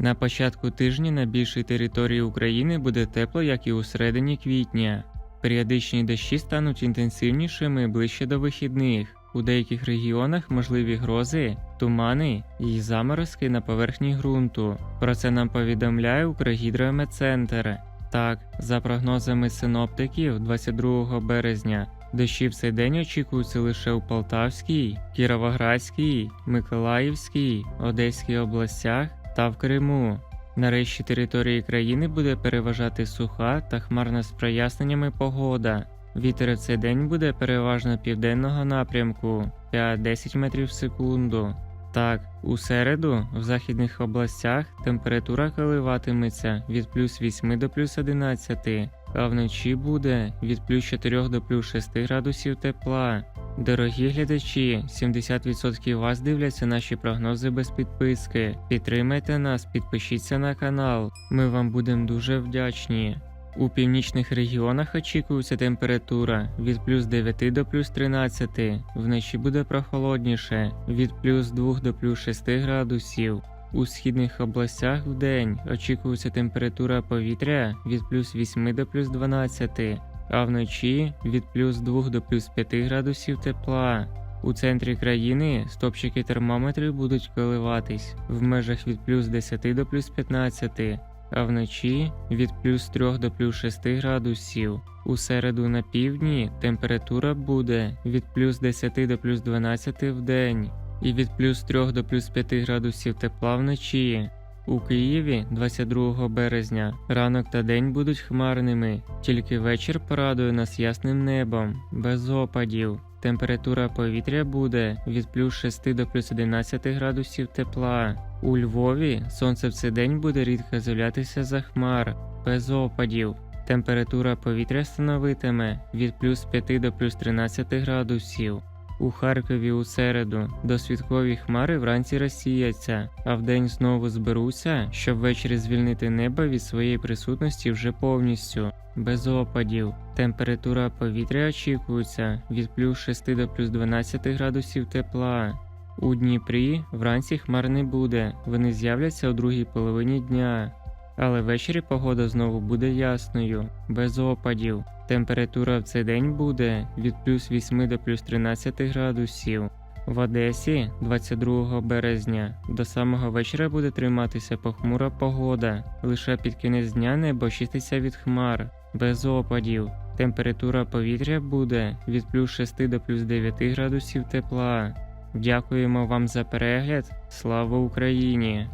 На початку тижня на більшій території України буде тепло, як і у середині квітня. Періодичні дощі стануть інтенсивнішими ближче до вихідних. У деяких регіонах можливі грози, тумани і заморозки на поверхні ґрунту. Про це нам повідомляє Укргідрометцентр. Так, за прогнозами синоптиків, 22 березня дощі в цей день очікуються лише у Полтавській, Кіровоградській, Миколаївській, Одеській областях та в Криму. Нарешті території країни буде переважати суха та хмарна з проясненнями погода. Вітер цей день буде переважно південного напрямку 5-10 метрів в секунду. Так, у середу в західних областях температура коливатиметься від плюс 8 до плюс 11, а вночі буде від плюс 4 до плюс 6 градусів тепла. Дорогі глядачі, 70% вас дивляться наші прогнози без підписки. Підтримайте нас, підпишіться на канал. Ми вам будемо дуже вдячні. У північних регіонах очікується температура від плюс 9 до плюс 13, вночі буде прохолодніше від плюс 2 до плюс 6 градусів. У східних областях в день очікується температура повітря від плюс 8 до плюс 12, а вночі від плюс 2 до плюс 5 градусів тепла. У центрі країни стопчики термометрів будуть коливатись в межах від плюс 10 до плюс 15, а вночі від плюс 3 до плюс 6 градусів. У середу на півдні температура буде від плюс 10 до плюс 12 в день і від плюс 3 до плюс 5 градусів тепла вночі. У Києві 22 березня ранок та день будуть хмарними, тільки вечір порадує нас ясним небом, без опадів. Температура повітря буде від плюс 6 до плюс 11 градусів тепла. У Львові сонце в цей день буде рідко з'являтися за хмар, без опадів. Температура повітря становитиме від плюс 5 до плюс 13 градусів. У Харкові у середу досвідкові хмари вранці розсіяться, а вдень знову зберуться, щоб ввечері звільнити небо від своєї присутності вже повністю, без опадів. Температура повітря очікується від плюс 6 до плюс 12 градусів тепла. У Дніпрі вранці хмар не буде, вони з'являться у другій половині дня. Але ввечері погода знову буде ясною, без опадів. Температура в цей день буде від плюс 8 до плюс 13 градусів. В Одесі 22 березня до самого вечора буде триматися похмура погода. Лише під кінець дня небо чиститься від хмар, без опадів. Температура повітря буде від плюс 6 до плюс 9 градусів тепла. Дякуємо вам за перегляд. Слава Україні!